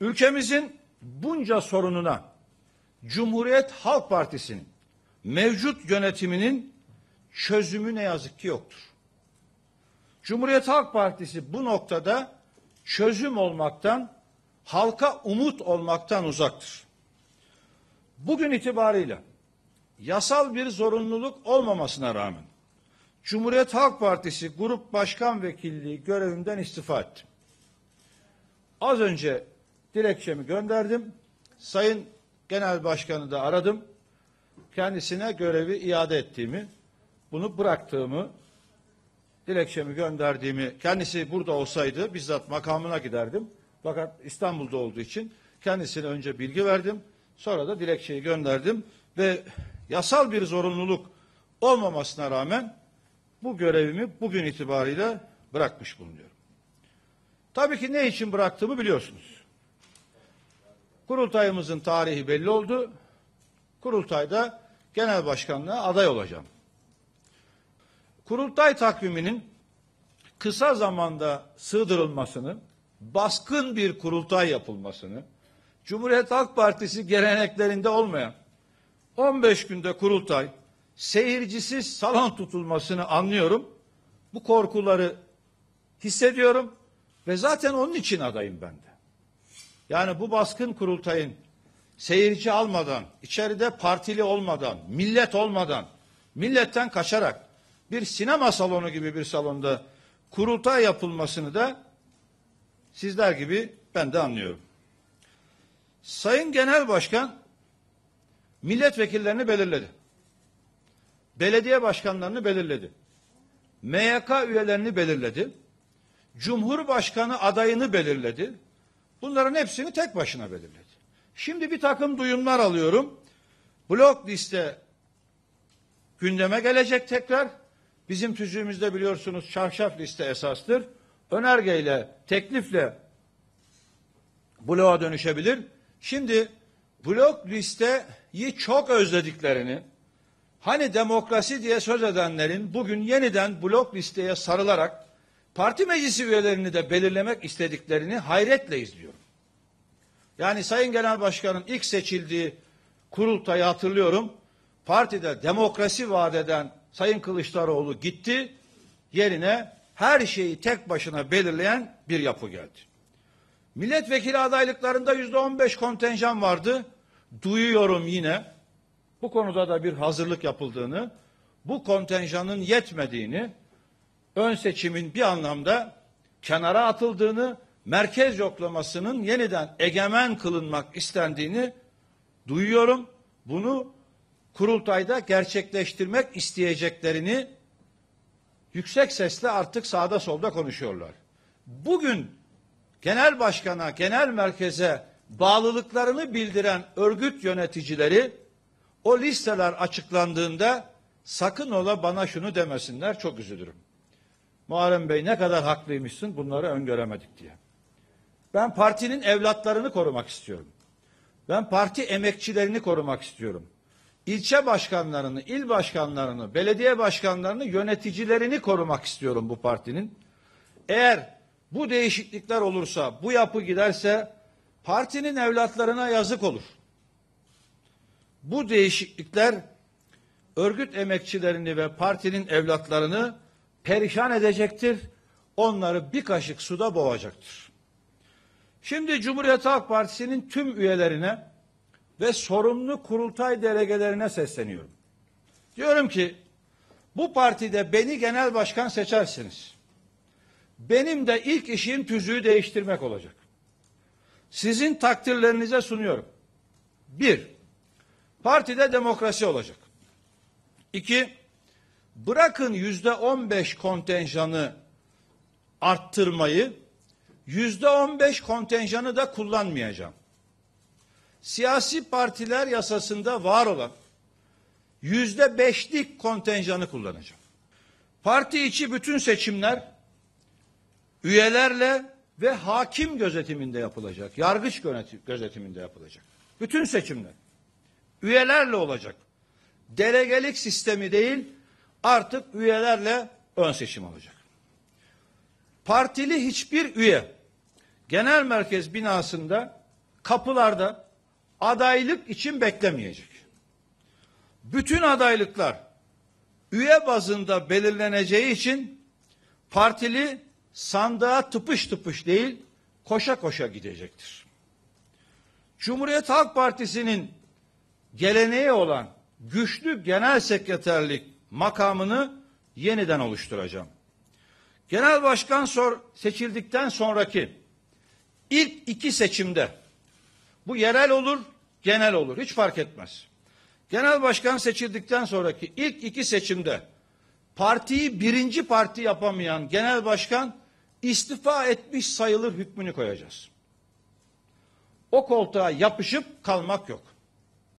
Ülkemizin bunca sorununa Cumhuriyet Halk Partisi'nin mevcut yönetiminin çözümü ne yazık ki yoktur. Cumhuriyet Halk Partisi bu noktada çözüm olmaktan, halka umut olmaktan uzaktır. Bugün itibarıyla yasal bir zorunluluk olmamasına rağmen Cumhuriyet Halk Partisi Grup Başkan Vekilliği görevinden istifa ettim. Az önce dilekçemi gönderdim. Sayın Genel Başkanı da aradım. Kendisine görevi iade ettiğimi, bunu bıraktığımı, dilekçemi gönderdiğimi, kendisi burada olsaydı bizzat makamına giderdim. Fakat İstanbul'da olduğu için kendisine önce bilgi verdim. Sonra da dilekçeyi gönderdim ve yasal bir zorunluluk olmamasına rağmen bu görevimi bugün itibariyle bırakmış bulunuyorum. Tabii ki ne için bıraktığımı biliyorsunuz. Kurultayımızın tarihi belli oldu. Kurultayda genel başkanlığa aday olacağım. Kurultay takviminin kısa zamanda sığdırılmasını, baskın bir kurultay yapılmasını, Cumhuriyet Halk Partisi geleneklerinde olmayan 15 günde kurultay, seyircisiz salon tutulmasını anlıyorum. Bu korkuları hissediyorum ve zaten onun için adayım ben de. Yani bu baskın kurultayın seyirci almadan, içeride partili olmadan, millet olmadan, milletten kaçarak bir sinema salonu gibi bir salonda kurultay yapılmasını da sizler gibi ben de anlıyorum. Sayın Genel Başkan milletvekillerini belirledi. Belediye başkanlarını belirledi. MYK üyelerini belirledi. Cumhurbaşkanı adayını belirledi. Bunların hepsini tek başına belirledi. Şimdi bir takım duyumlar alıyorum. Blok liste gündeme gelecek tekrar. Bizim tüzüğümüzde biliyorsunuz çarşaf liste esastır. Önergeyle, teklifle bloğa dönüşebilir. Şimdi blok listeyi çok özlediklerini, hani demokrasi diye söz edenlerin bugün yeniden blok listeye sarılarak parti meclisi üyelerini de belirlemek istediklerini hayretle izliyorum. Yani Sayın Genel Başkan'ın ilk seçildiği kurultayı hatırlıyorum. Partide demokrasi vaat eden Sayın Kılıçdaroğlu gitti. Yerine her şeyi tek başına belirleyen bir yapı geldi. Milletvekili adaylıklarında yüzde on beş kontenjan vardı. Duyuyorum yine bu konuda da bir hazırlık yapıldığını, bu kontenjanın yetmediğini, ön seçimin bir anlamda kenara atıldığını, merkez yoklamasının yeniden egemen kılınmak istendiğini duyuyorum. Bunu kurultayda gerçekleştirmek isteyeceklerini yüksek sesle artık sağda solda konuşuyorlar. Bugün genel başkana, genel merkeze bağlılıklarını bildiren örgüt yöneticileri o listeler açıklandığında sakın ola bana şunu demesinler çok üzülürüm. Muharrem Bey ne kadar haklıymışsın bunları öngöremedik diye. Ben partinin evlatlarını korumak istiyorum. Ben parti emekçilerini korumak istiyorum. İlçe başkanlarını, il başkanlarını, belediye başkanlarını, yöneticilerini korumak istiyorum bu partinin. Eğer bu değişiklikler olursa, bu yapı giderse partinin evlatlarına yazık olur. Bu değişiklikler örgüt emekçilerini ve partinin evlatlarını perişan edecektir. Onları bir kaşık suda boğacaktır. Şimdi Cumhuriyet Halk Partisi'nin tüm üyelerine ve sorumlu kurultay delegelerine sesleniyorum. Diyorum ki bu partide beni genel başkan seçersiniz. Benim de ilk işim tüzüğü değiştirmek olacak. Sizin takdirlerinize sunuyorum. Bir, partide demokrasi olacak. İki, bırakın yüzde on beş kontenjanı arttırmayı, yüzde on beş kontenjanı da kullanmayacağım. Siyasi partiler yasasında var olan yüzde beşlik kontenjanı kullanacağım. Parti içi bütün seçimler üyelerle ve hakim gözetiminde yapılacak. Yargıç gözetiminde yapılacak. Bütün seçimler üyelerle olacak. Delegelik sistemi değil, artık üyelerle ön seçim olacak. Partili hiçbir üye genel merkez binasında kapılarda adaylık için beklemeyecek. Bütün adaylıklar üye bazında belirleneceği için partili sandığa tıpış tıpış değil koşa koşa gidecektir. Cumhuriyet Halk Partisi'nin geleneği olan güçlü genel sekreterlik makamını yeniden oluşturacağım. Genel başkan sor, seçildikten sonraki ilk iki seçimde bu yerel olur, genel olur hiç fark etmez. Genel başkan seçildikten sonraki ilk iki seçimde partiyi birinci parti yapamayan genel başkan istifa etmiş sayılır hükmünü koyacağız. O koltuğa yapışıp kalmak yok.